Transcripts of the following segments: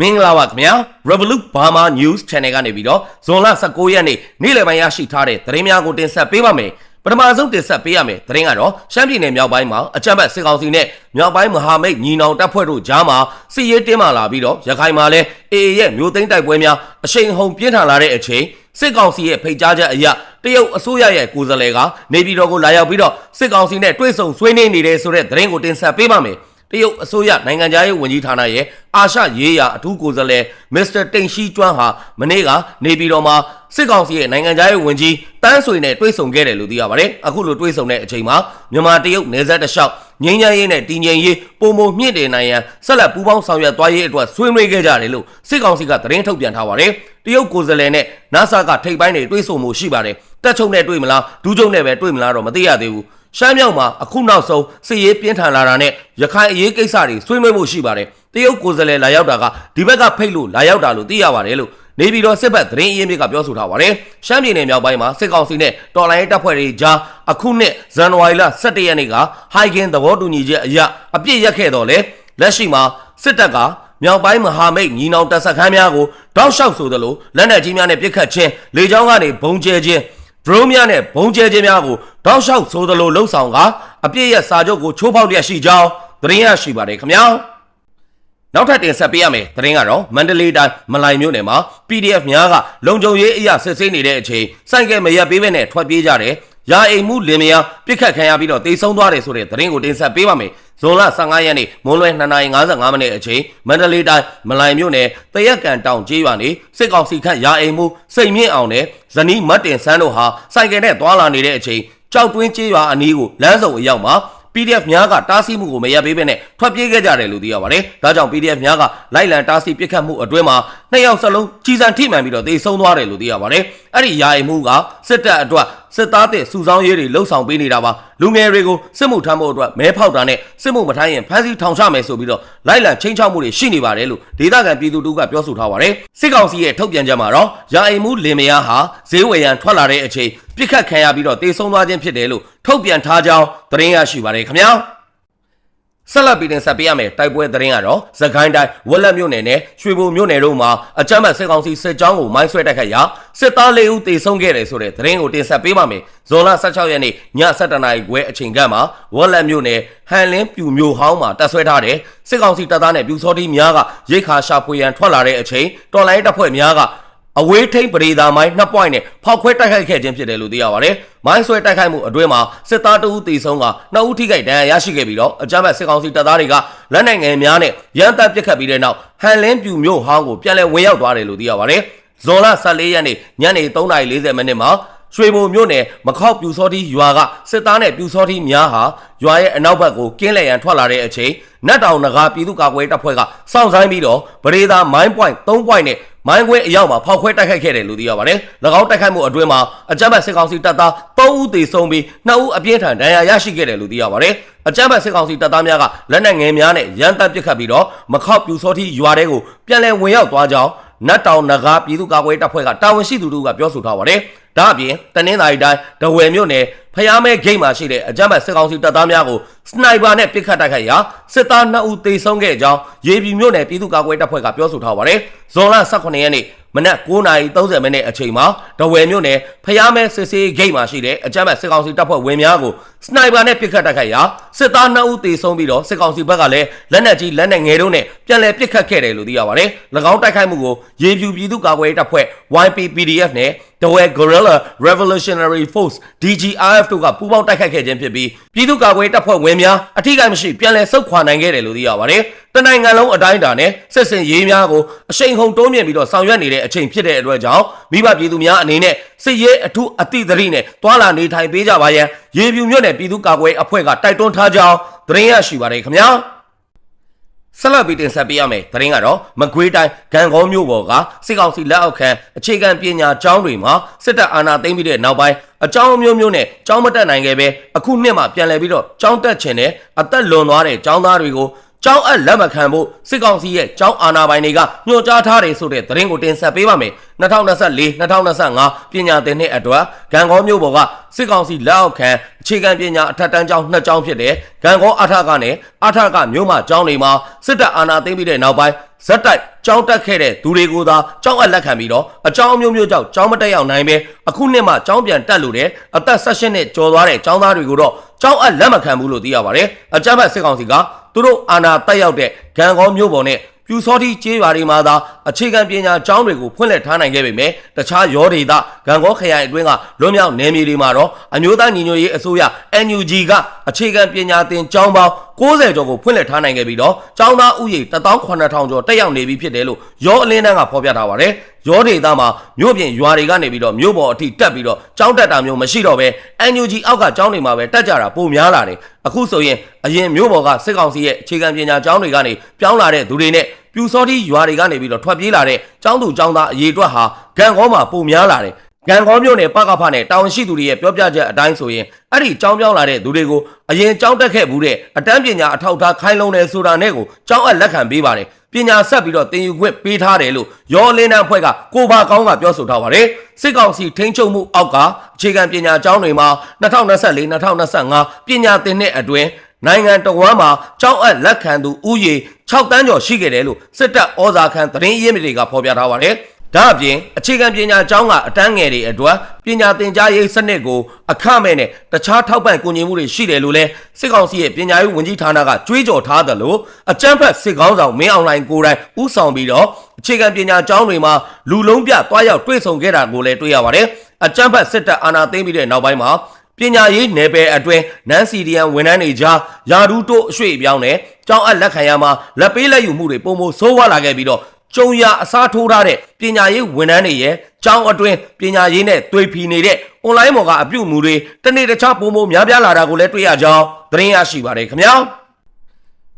မင်္ဂလာပါခင်ဗျာ Revolut Burma News Channel ကနေပြီးတော့ဇွန်လ19ရက်နေ့နေ့လယ်ပိုင်းရရှိထားတဲ့သတင်းများကိုတင်ဆက်ပေးပါမယ်ပထမဆုံးတင်ဆက်ပေးရမယ်သတင်းကတော့ရှမ်းပြည်နယ်မြောက်ပိုင်းမှာအကြမ်းဖက်စစ်ကောင်စီနဲ့မြောက်ပိုင်းမဟာမိတ်ညီနောင်တပ်ဖွဲ့တို့ကြားမှာစစ်ရေးတင်းမာလာပြီးတော့ရခိုင်မှာလည်း AA ရဲ့မျိုးသိမ်းတိုက်ပွဲများအရှိန်ဟုန်ပြင်းထန်လာတဲ့အချိန်စစ်ကောင်စီရဲ့ဖိတ်ကြားချက်အရတရုတ်အစိုးရရဲ့ကိုယ်စားလှယ်ကနေပြည်တော်ကိုလာရောက်ပြီးတော့စစ်ကောင်စီနဲ့တွေ့ဆုံဆွေးနွေးနေတဲ့ဆိုတဲ့သတင်းကိုတင်ဆက်ပေးပါမယ် တရုတ်အစိုးရနိုင်ငံခြားရေးဝန်ကြီးဌာနရဲ့အာရှရေးရာအထူးကိုယ်စားလှယ်မစ္စတာတိန်ရှိကျွမ်းဟာမနေ့ကနေပြည်တော်မှာစစ်ကောင်စီရဲ့နိုင်ငံခြားရေးဝန်ကြီးတန်းဆွေနဲ့တွေ့ဆုံခဲ့တယ်လို့သိရပါတယ်။အခုလိုတွေ့ဆုံတဲ့အချိန်မှာမြန်မာတရုတ်နယ်စပ်တစ်လျှောက်ငြိမ်းချမ်းရေးနဲ့တည်ငြိမ်ရေးပုံမမြင့်တင်နိုင်ရန်ဆက်လက်ပူးပေါင်းဆောင်ရွက်သွားရေးအတွက်ဆွေးနွေးခဲ့ကြတယ်လို့စစ်ကောင်စီကသတင်းထုတ်ပြန်ထားပါတယ်။တရုတ်ကိုယ်စားလှယ်နဲ့ NASA ကထိပ်ပိုင်းတွေတွေ့ဆုံမှုရှိပါတယ်။တက်ချုံနဲ့တွေ့မလားဒူးချုံနဲ့ပဲတွေ့မလားတော့မသိရသေးဘူး။ ရှမ်းမြောက်မှာအခုနောက်ဆုံးစစ်ရေးပြင်းထန်လာတာနဲ့ရခိုင်အရေးကိစ္စတွေဆွေးနွေးမှုရှိပါတယ်။တရုတ်ကိုယ်စားလှယ်လာရောက်တာကဒီဘက်ကဖိတ်လို့လာရောက်တာလို့သိရပါတယ်လို့နေပြည်တော်စစ်ဘက်သတင်းအရင်းမြစ်ကပြောဆိုထားပါတယ်။ရှမ်းပြည်နယ်မြောက်ပိုင်းမှာစစ်ကောင်စီနဲ့တော်လိုင်းရေးတပ်ဖွဲ့တွေကြားအခုနှစ်ဇန်နဝါရီလ17ရက်နေ့ကဟိုင်ဂင်သဘောတူညီချက်အရအပြစ်ရက်ခဲ့တော့လေလက်ရှိမှာစစ်တပ်ကမြောက်ပိုင်းမဟာမိတ်ညီနောင်တပ်ဆက်ခန်းများကိုတောက်လျှောက်ဆိုသလိုလက်နက်ကြီးများနဲ့ပစ်ခတ်ခြင်းလေကြောင်းကနေဘုံကျဲခြင်း drone များနဲ့ဘုံကျဲခြင်းများကိုတောက်လျှောက်ဆိုသလိုလှုပ်ဆောင်ကအပြည့်ရဲ့စာချုပ်ကိုချိုးဖောက်လျက်ရှိကြောင်းသတင်းရရှိပါတယ်ခင်ဗျာနောက်ထပ်တင်ဆက်ပေးရမယ်သတင်းကတော့မန္တလေးတိုင်းမလိုင်မြို့နယ်မှာ PDF များကလုံခြုံရေးအရာစစ်ဆေးနေတဲ့အချိန်စိုက်ကဲမရက်ပေးဘဲနဲ့ထွက်ပြေးကြတယ် ရာအိမ်မှုလင်မယားပြစ်ခတ်ခံရပြီးတော့တိတ်ဆုံးသွားတယ်ဆိုတဲ့သတင်းကိုတင်ဆက်ပေးပါမယ်ဇွန်လ15ရက်နေ့မွန်းလွဲ2:55မိနစ်အချိန်မန္တလေးတိုင်းမလိုင်မြို့နယ်တရက်ကန်တောင်ကျေးရွာနေစစ်ကောင်စီခန့်ရာအိမ်မှုစိတ်မြင့်အောင်နဲ့ဇနီးမတ်တင်ဆန်းတို့ဟာစိုက်ကဲနဲ့သွာလာနေတဲ့အချိန်ကြောက်တွင်းကျေးရွာအနီးကိုလမ်းစုံအရောက်မှာ PDF များကတားဆီးမှုကိုမရပ်ပေးဘဲနဲ့ထွက်ပြေးခဲ့ကြတယ်လို့သိရပါတယ်။ဒါကြောင့် PDF များကလိုက်လံတားဆီးပစ်ခတ်မှုအတွင်းမှာနှစ်ယောက်စလုံးကြီးစံထိမှန်ပြီးတော့တေဆုံးသွားတယ်လို့သိရပါတယ်။အဲ့ဒီယာယီမှုကစစ်တပ်အတွက်စစ်သားတဲ့စုဆောင်းရေးတွေလှုပ်ဆောင်ပေးနေတာပါ။လူငယ်တွေကိုစစ်မှုထမ်းဖို့အတွက်မဲဖောက်တာနဲ့စစ်မှုမထမ်းရင်ဖမ်းဆီးထောင်ချမယ်ဆိုပြီးတော့လိုက်လံချင်းချောက်မှုတွေရှိနေပါတယ်လို့ဒေသခံပြည်သူတို့ကပြောဆိုထားပါတယ်။စစ်ကောင်စီရဲ့ထုတ်ပြန်ချက်မှာတော့ယာယီမှုလင်မယားဟာဈေးဝယ်ရန်ထွက်လာတဲ့အချိန် ပြစ်ခတ်ခံရပြီးတော့တေဆုံးသွားခြင်းဖြစ်တယ်လို့ထုတ်ပြန်ထားကြောင်းသတင်းရရှိပါတယ်ခင်ဗျာ။ဆက်လက်ပြီးတင်ဆက်ပေးရမယ်တိုက်ပွဲသတင်းကတော့သခိုင်းတိုင်းဝက်လက်မြို့နယ်နဲ့ရွှေဘုံမြို့နယ်တို့မှာအကြမ်းဖက်စစ်ကောင်စီစစ်ကြောင်းကိုမိုင်းဆွဲတိုက်ခိုက်ရာစစ်သား၄ဦးတေဆုံးခဲ့တယ်ဆိုတဲ့သတင်းကိုတင်ဆက်ပေးပါမယ်ဇွန်လ16ရက်နေ့ည7:00နာရီခွဲအချိန်ကမှဝက်လက်မြို့နယ်ဟန်လင်းပြူမြို့ဟောင်းမှာတပ်ဆွဲထားတဲ့စစ်ကောင်စီတပ်သားနဲ့ပြူစောတိများကရိတ်ခါရှာဖွေရန်ထွက်လာတဲ့အချိန်တော်လိုင်းတပ်ဖွဲ့များက အဝေးထိန်ပရိသာမိုင်း2 point နဲ့ဖောက်ခွဲတိုက်ခိုက်ခဲ့ခြင်းဖြစ်တယ်လို့သိရပါတယ်။မိုင်းဆွဲတိုက်ခိုက်မှုအတွင်းမှာစစ်သားတဦးတေဆုံးက2ဦးထိခိုက်ဒဏ်ရာရရှိခဲ့ပြီးတော့အကြမ်းဖက်စစ်ကောင်စီတပ်သားတွေကလက်နက်ငယ်များနဲ့ရန်တပ်ပစ်ခတ်ပြီးတဲ့နောက်ဟန်လင်းပြူမြို့ဟောင်းကိုပြန်လည်ဝင်ရောက်သွားတယ်လို့သိရပါတယ်။ဇွန်လ14ရက်နေ့ညနေ3:40မိနစ်မှာ ရွှေဘုံမြို့နယ်မခောက်ပြူစောတိရွာကစစ်သားနဲ့ပြူစောတိများဟာရွာရဲ့အနောက်ဘက်ကိုကင်းလည်ရန်ထွက်လာတဲ့အချိန်နတ်တောင်နဂါပြည်သူ့ကာကွယ်တပ်ဖွဲ့ကစောင့်ဆိုင်ပြီးတော့ဗရေသာမိုင်း point 3 point နဲ့မိုင်းခွဲအရောက်မှာဖောက်ခွဲတိုက်ခိုက်ခဲ့တယ်လို့သိရပါတယ်။၎င်းတိုက်ခိုက်မှုအတွင်းမှာအကြမ်းဖက်စစ်ကောင်စီတပ်သား3ဦးသေဆုံးပြီး2ဦးအပြင်းထန်ဒဏ်ရာရရှိခဲ့တယ်လို့သိရပါတယ်။အကြမ်းဖက်စစ်ကောင်စီတပ်သားများကလက်နက်ငယ်များနဲ့ရန်တပ်ပစ်ခတ်ပြီးတော့မခောက်ပြူစောတိရွာတဲကိုပြန်လည်ဝင်ရောက်သွားကြောင်း နတ်တောင်နဂါပြည်သူ့ကာကွယ်တပ်ဖွဲ့ကတာဝန်ရှိသူတို့ကပြောဆိုထားပါတယ်။ဒါအပြင်တနင်္သာရီတိုင်းဒဝယ်မြို့နယ်ဖျားမဲဂိတ်မှာရှိတဲ့အကြမ်းဖက်စစ်ကောင်စီတပ်သားများကိုစနိုက်ပါနဲ့ပစ်ခတ်တိုက်ခိုက်ရာစစ်သား2ဦးသေဆုံးခဲ့ကြောင်းရေပြည်မြို့နယ်ပြည်သူ့ကာကွယ်တပ်ဖွဲ့ကပြောဆိုထားပါတယ်။ဇွန်လ18ရက်နေ့မနက်9:30မိနစ်အချိန်မှာဒဝယ်မြို့နယ်ဖျားမဲစစ်စေးဂိတ်မှာရှိတဲ့အကြမ်းဖက်စစ်ကောင်စီတပ်ဖွဲ့ဝင်များကို စနိုက်ပါနဲ့ပစ်ခတ်တိုက်ခိုက်ရာစစ်သား2ဦးသေဆုံးပြီးတော့စစ်ကောင်စီဘက်ကလည်းလက်နက်ကြီးလက်နက်ငယ်တို့နဲ့ပြန်လည်ပစ်ခတ်ခဲ့တယ်လို့သိရပါတယ်။၎င်းတိုက်ခိုက်မှုကိုရေပြူပြည်သူ့ကာကွယ်တပ်ဖွဲ့ YPPDF နဲ့ The Way Guerrilla Revolutionary Force DGRF တို့ကပူးပေါင်းတိုက်ခိုက်ခဲ့ခြင်းဖြစ်ပြီးပြည်သူ့ကာကွယ်တပ်ဖွဲ့ဝင်များအထူးကိမရှိပြန်လည်ဆုတ်ခွာနိုင်ခဲ့တယ်လို့သိရပါတယ်။တနိုင်ငံလုံးအတိုင်းအတာနဲ့စစ်စင်ရေးများကိုအရှိန်ဟုန်တိုးမြင့်ပြီးတော့ဆောင်ရွက်နေတဲ့အချိန်ဖြစ်တဲ့အတွက်ကြောင့်မိဘပြည်သူများအနေနဲ့စစ်ရေးအထူးအသည့်သတိနဲ့တွာလာနေထိုင်ပေးကြပါရန် ရေပြူမြို့နယ်ပြည်သူ့ကာကွယ်အဖွဲ့ကတိုက်တွန်းထားကြောင်းသတင်းရရှိပါတယ်ခင်ဗျာ။ဆက်လက်ပြီးတင်ဆက်ပေးရမယ်သတင်းကတော့မကွေးတိုင်းဂံကောမြို့ပေါ်ကစစ်ကောင်စီလက်အောက်ခံအခြေခံပညာကျောင်းတွေမှာစစ်တပ်အာဏာသိမ်းပြီးတဲ့နောက်ပိုင်းအကြောင်းမျိုးမျိုးနဲ့ကျောင်းမတက်နိုင်ခဲ့ပဲအခုနှစ်မှပြန်လည်ပြီးတော့ကျောင်းတက်ချင်တဲ့အသက်လွန်သွားတဲ့ကျောင်းသားတွေကို ကြောင်းအပ်လက်မခံဖို့စစ်ကောင်စီရဲ့ကြောင်းအာဏာပိုင်တွေကညွှန်ကြားထားတယ်ဆိုတဲ့သတင်းကိုတင်ဆက်ပေးပါမယ်2024 2025ပညာသင်နှစ်အတွက်ကံကောမြို့ပေါ်ကစစ်ကောင်စီလက်အောက်ခံအခြေခံပညာအထက်တန်းကျောင်းနှစ်ကျောင်းဖြစ်တဲ့ကံကောအထကနဲ့အထကမြို့မှာကျောင်းတွေမှာစစ်တပ်အာဏာသိမ်းပြီးတဲ့နောက်ပိုင်းဇက်တိုက်ကျောင်းတက်ခဲ့တဲ့သူတွေကိုသာကျောင်းအပ်လက်ခံပြီးတော့အကြောင်းမျိုးမျိုးကြောင့်ကျောင်းမတက်ရောက်နိုင်ပဲအခုနှစ်မှကျောင်းပြန်တက်လို့တဲ့အသက်16နှစ်ကျော်သွားတဲ့ကျောင်းသားတွေကိုတော့ကျောင်းအပ်လက်မခံဘူးလို့သိရပါတယ်အကြမ်းဖက်စစ်ကောင်စီက သူတို့အာဏာတက်ရောက်တဲ့ဂံကောမျိုးပေါ်နဲ့ပြူစောတိကျေးရွာတွေမှာသာအခြေခံပညာကျောင်းတွေကိုဖွင့်လှစ်ထားနိုင်ခဲ့ပေမဲ့တခြားရောဒေသဂံကောခရိုင်အတွင်းကလွန်မြောက်နယ်မြေတွေမှာတော့အမျိုးသားညီညွတ်ရေးအစိုးရ NUG ကအခြေခံပညာသင်ကျောင်းပေါင်း 60ကျော်ကိုဖွင့်လှစ်ထားနိုင်ခဲ့ပြီးတော့ကျောင်းသားဥယေ18000ကျော်တက်ရောက်နေပြီဖြစ်တယ်လို့ရောအလင်းတန်းကဖော်ပြထားပါတယ်ရောဒေသမှာမြို့ပြင်ရွာတွေကနေပြီးတော့မြို့ပေါ်အထိတက်ပြီးတော့ကျောင်းတက်တာမျိုးမရှိတော့ပဲ NUG အောက်ကကျောင်းတွေမှာပဲတက်ကြတာပုံများလာတယ်အခုဆိုရင်အရင်မြို့ပေါ်ကစစ်ကောင်စီရဲ့အခြေခံပညာကျောင်းတွေကနေပြောင်းလာတဲ့သူတွေနဲ့ပြူစောတိရွာတွေကနေပြီးတော့ထွက်ပြေးလာတဲ့ကျောင်းသူကျောင်းသားအရေးအတွက်ဟာဂံကောမှာပုံများလာတယ် ဂံကောမြို့နယ်ပကဖနဲ့တာဝန်ရှိသူတွေရဲ့ပြောပြချက်အတိုင်းဆိုရင်အဲ့ဒီကျောင်းပြောင်းလာတဲ့သူတွေကိုအရင်ကျောင်းတက်ခဲ့ဘူးတဲ့အတန်းပညာအထောက်အထားခိုင်းလုံးတယ်ဆိုတာနဲ့ကိုကျောင်းအပ်လက်ခံပေးပါတယ်ပညာဆက်ပြီးတော့သင်ယူခွင့်ပေးထားတယ်လို့ရောလင်းနှံဖွဲ့ကကိုဘာကောင်းကပြောဆိုထားပါတယ်စစ်ကောင်စီထိန်းချုပ်မှုအောက်ကအခြေခံပညာကျောင်းတွေမှာ2024 2025ပညာသင်နှစ်အတွင်းနိုင်ငံတော်ဝန်မှာကြောက်အပ်လက်ခံသူဥယေ6တန်းကျော်ရှိခဲ့တယ်လို့စစ်တပ်ဩဇာခံသတင်းရင်းမြစ်တွေကဖော်ပြထားပါတယ်။ ဒါအပြင်အခြေခံပညာကျောင်းကအတန်းငယ်တွေအတွက်ပညာသင်ကြားရေးစနစ်ကိုအခမဲ့နဲ့တခြားထောက်ပံ့ကူညီမှုတွေရှိတယ်လို့လဲစစ်ကောင်စီရဲ့ပညာရေးဝန်ကြီးဌာနကကြွေးကြော်ထားတယ်လို့အကြမ်းဖက်စစ်ကောင်းဆောင်မင်းအောင်လှိုင်ကိုယ်တိုင်ဥဆောင်ပြီးတော့အခြေခံပညာကျောင်းတွေမှာလူလုံးပြတွားရောက်တွေ့ဆုံခဲ့တာကိုလည်းတွေ့ရပါတယ်။အကြမ်းဖက်စစ်တပ်အာဏာသိမ်းပြီးတဲ့နောက်ပိုင်းမှာပညာရေးနယ်ပယ်အတွင်းနန်းစီဒီယန်ဝန်ထမ်းတွေကြားယာဒူးတိုးအရွှေ့အပြောင်းနဲ့ကြောင်းအပ်လက်ခံရမှာလက်ပေးလက်ယူမှုတွေပုံမဆိုးဝါးလာခဲ့ပြီးတော့ ကျုံရအစားထိုးထားတဲ့ပညာရေးဝန်ထမ်းတွေရဲ့ကျောင်းအတွင်းပညာရေးနဲ့တွေ့ဖီနေတဲ့အွန်လိုင်းပေါ်ကအပြုအမူတွေတနေ့တခြားပုံပုံများပြားလာတာကိုလည်းတွေ့ရကြောင်းသတင်းရရှိပါတယ်ခင်ဗျာ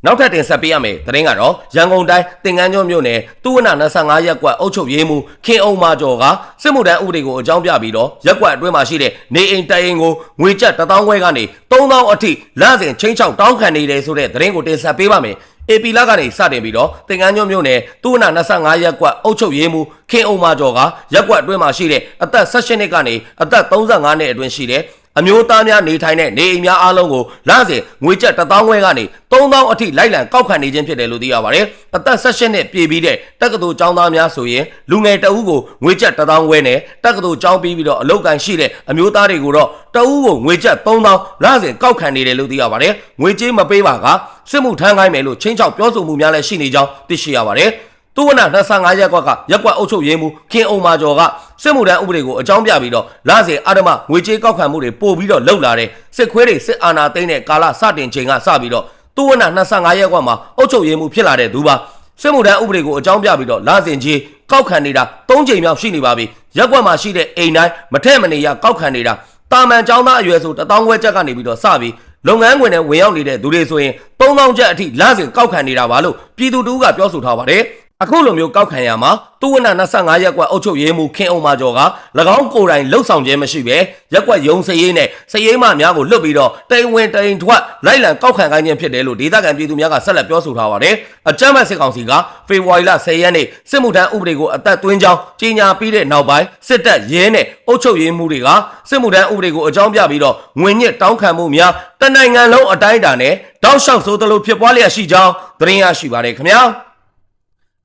နောက်ထပ်တင်ဆက်ပေးရမယ်သတင်းကတော့ရန်ကုန်တိုင်းတင်ကန်းကျွန်းမြို့နယ်တူဝန25ရပ်ကွက်အုပ်ချုပ်ရေးမှူးခင်အောင်မာကျော်ကစစ်မှုထမ်းဥပဒေကိုအကြောင်းပြပြီးတော့ရပ်ကွက်အတွင်းမှာရှိတဲ့နေအိမ်တိုင်အိမ်ကိုငွေကျပ်1000ခွဲကနေ3000အထိလစဉ်ချင်းချောက်တောင်းခံနေတယ်ဆိုတဲ့သတင်းကိုတင်ဆက်ပေးပါမယ်။ AP လကနေစတင်ပြီးတော့တင်ကန်းကျွန်းမြို့နယ်တူဝန25ရပ်ကွက်အုပ်ချုပ်ရေးမှူးခင်အောင်မာကျော်ကရပ်ကွက်အတွင်းမှာရှိတဲ့အသက်16နှစ်ကနေအသက်35နှစ်အတွင်းရှိတဲ့ အမျိုးသားများနေထိုင်တဲ့နေအိမ်များအားလုံးကိုလစဉ်ငွေကျပ်1000ခွဲကနေ3000အထိလိုက်လံကောက်ခံနေခြင်းဖြစ်တယ်လို့သိရပါတယ်။အသက်16နှစ်ပြည့်ပြီးတဲ့တက္ကသိုလ်ကျောင်းသားများဆိုရင်လူငယ်တအုပ်ကိုငွေကျပ်1000ခွဲနဲ့တက္ကသိုလ်ကျောင်းပြီးပြီးတော့အလုပ်ကန်ရှိတဲ့အမျိုးသားတွေကိုတော့တအုပ်ကိုငွေကျပ်3000လစဉ်ကောက်ခံနေတယ်လို့သိရပါတယ်။ငွေကြေးမပေးပါကစစ်မှုထမ်းခိုင်းမယ်လို့ချင်းချောက်ပြောဆိုမှုများလည်းရှိနေကြောင်းသိရှိရပါတယ်။ တူဝန25ရက်ကွက်ကရက်ကွက်အုပ်ချုပ်ရေးမှူးခင်အောင်မာကျော်ကစစ်မှုထမ်းဥပဒေကိုအကြောင်းပြပြီးတော့လစဉ်အာဓမငွေကြေးကောက်ခံမှုတွေပို့ပြီးတော့လှုပ်လာတဲ့စစ်ခွေးတွေစစ်အာဏာသိမ်းတဲ့ကာလစတင်ချိန်ကစပြီးတော့တူဝန25ရက်ကွက်မှာအုပ်ချုပ်ရေးမှူးဖြစ်လာတဲ့သူပါစစ်မှုထမ်းဥပဒေကိုအကြောင်းပြပြီးတော့လစဉ်ကြီးကောက်ခံနေတာ၃ချိန်မြောက်ရှိနေပါပြီရက်ကွက်မှာရှိတဲ့အိမ်တိုင်းမထက်မနေရကောက်ခံနေတာတာမန်ចောင်းသားအရွယ်ဆို1000ခွဲချက်ကနေပြီးတော့စပြီးလုပ်ငန်းခွင်နဲ့ဝင်ရောက်နေတဲ့သူတွေဆိုရင်3000ကျပ်အထိလစဉ်ကောက်ခံနေတာပါလို့ပြည်သူတို့ကပြောဆိုထားပါတယ် အခုလိုမျိုးကောက်ခံရမှာတူဝန25ရက်ကွက်အုပ်ချုပ်ရေးမှူးခင်အောင်မာကျော်က၎င်းကိုယ်တိုင်လှုပ်ဆောင်ခြင်းမရှိပဲရက်ကွက်ယုံစရေးနဲ့စရေးမများကိုလွတ်ပြီးတော့တိမ်ဝင်တိမ်ထွက်လိုက်လံကောက်ခံခိုင်းခြင်းဖြစ်တယ်လို့ဒေသခံပြည်သူများကဆက်လက်ပြောဆိုထားပါတယ်။အကြမ်းဖက်စစ်ကောင်စီကဖေဖော်ဝါရီလ10ရက်နေ့စစ်မှုထမ်းဥပဒေကိုအသက်သွင်းကြောင်းကြေညာပြီးတဲ့နောက်ပိုင်းစစ်တပ်ရဲနဲ့အုပ်ချုပ်ရေးမှူးတွေကစစ်မှုထမ်းဥပဒေကိုအကြောင်းပြပြီးတော့ငွေညစ်တောင်းခံမှုများတနိုင်ငံလုံးအတိုင်းအတာနဲ့တောက်လျှောက်ဆိုသလိုဖြစ်ပွားလျက်ရှိကြောင်းသတင်းရရှိပါတယ်ခင်ဗျာ။